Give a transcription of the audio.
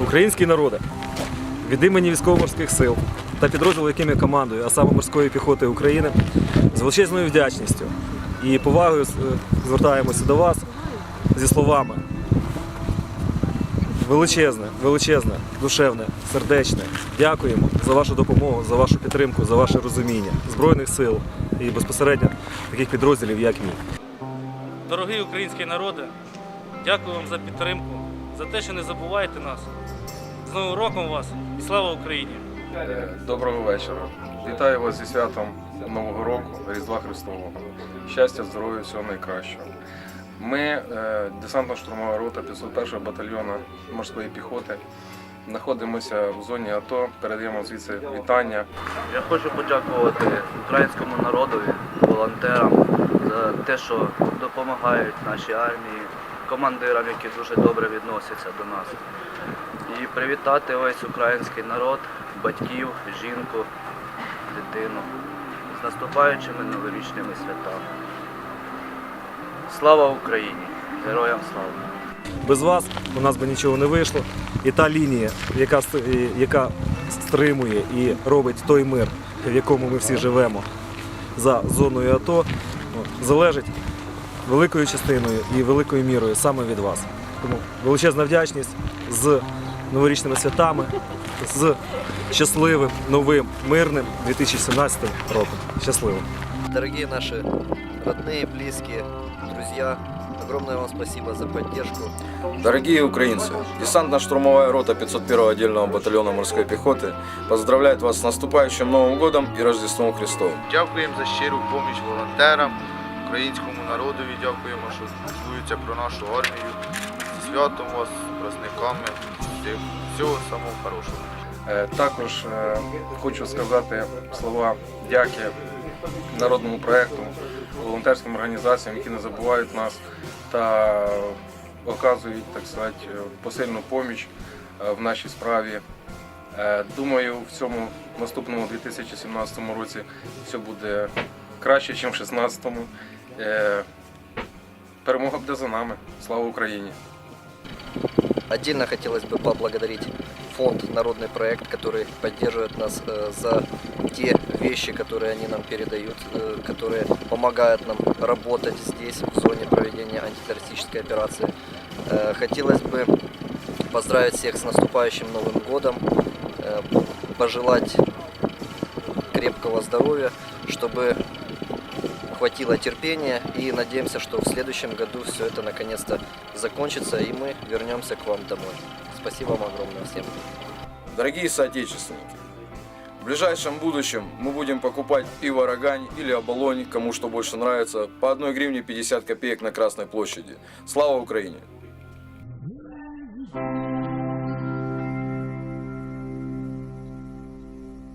Український народи, від імені військово-морських сил та підрозділу, яким я командую, а саме морської піхоти України, з величезною вдячністю і повагою е, звертаємося до вас зі словами. Величезне, величезне, душевне, сердечне. Дякуємо за вашу допомогу, за вашу підтримку, за ваше розуміння Збройних сил і безпосередньо таких підрозділів, як мій. Дорогий український народи, дякую вам за підтримку, за те, що не забуваєте нас. З Новим роком вас і слава Україні! Е, Доброго вечора. Вітаю вас зі святом Нового року, Різдва Христового. Щастя, здоров'я, всього найкращого. Ми, е, десантно-штурмова рота 501 батальйону морської піхоти, знаходимося в зоні АТО. Передаємо звідси вітання. Я хочу подякувати українському народові, волонтерам за те, що допомагають нашій армії, командирам, які дуже добре відносяться до нас. І привітати весь український народ, батьків, жінку, дитину з наступаючими новорічними святами. Слава Україні! Героям слава! Без вас у нас би нічого не вийшло. І та лінія, яка, яка стримує і робить той мир, в якому ми всі живемо за зоною АТО, ну, залежить великою частиною і великою мірою саме від вас. Тому величезна вдячність з новорічними святами, з щасливим, новим, мирним 2017 роком. Щасливо! Дорогие наши родные, близкие, друзья, огромное вам спасибо за поддержку. Дорогие украинцы, десантно-штурмовая рота 501 отдельного батальона морской пехоты поздравляет вас с наступающим Новым годом и Рождеством Христовым. Дякуємо за щиру поміч волонтерам, українському народові дякуємо, що піклуються про нашу армію. Зі святом вас, з праздниками, всіх- всього самого хорошого. Е, Також е, хочу сказати слова дяки народному проєкту, волонтерським організаціям, які не забувають нас та оказують, так сказати, посильну поміч е, в нашій справі. Е, Думаю, в цьому наступному 2017 році все буде краще, ніж в 2016. Е, Перемога буде за нами. Слава Україні! Отдельно хотелось бы поблагодарить фонд «Народный проект», который поддерживает нас э, за те вещи, которые они нам передают, э, которые помогают нам работать здесь, в зоне проведения антитеррористической операции. Э, хотелось бы поздравить всех с наступающим Новым годом, пожелать крепкого здоровья, чтобы хватило терпения и надеемся, что в следующем году все это наконец-то закончится и мы вернемся к вам домой. Спасибо вам огромное всем. Дорогие соотечественники, в ближайшем будущем мы будем покупать пиво «Рогань» или «Оболонь», кому что больше нравится, по 1 гривне 50 копеек на Красной площади. Слава Украине!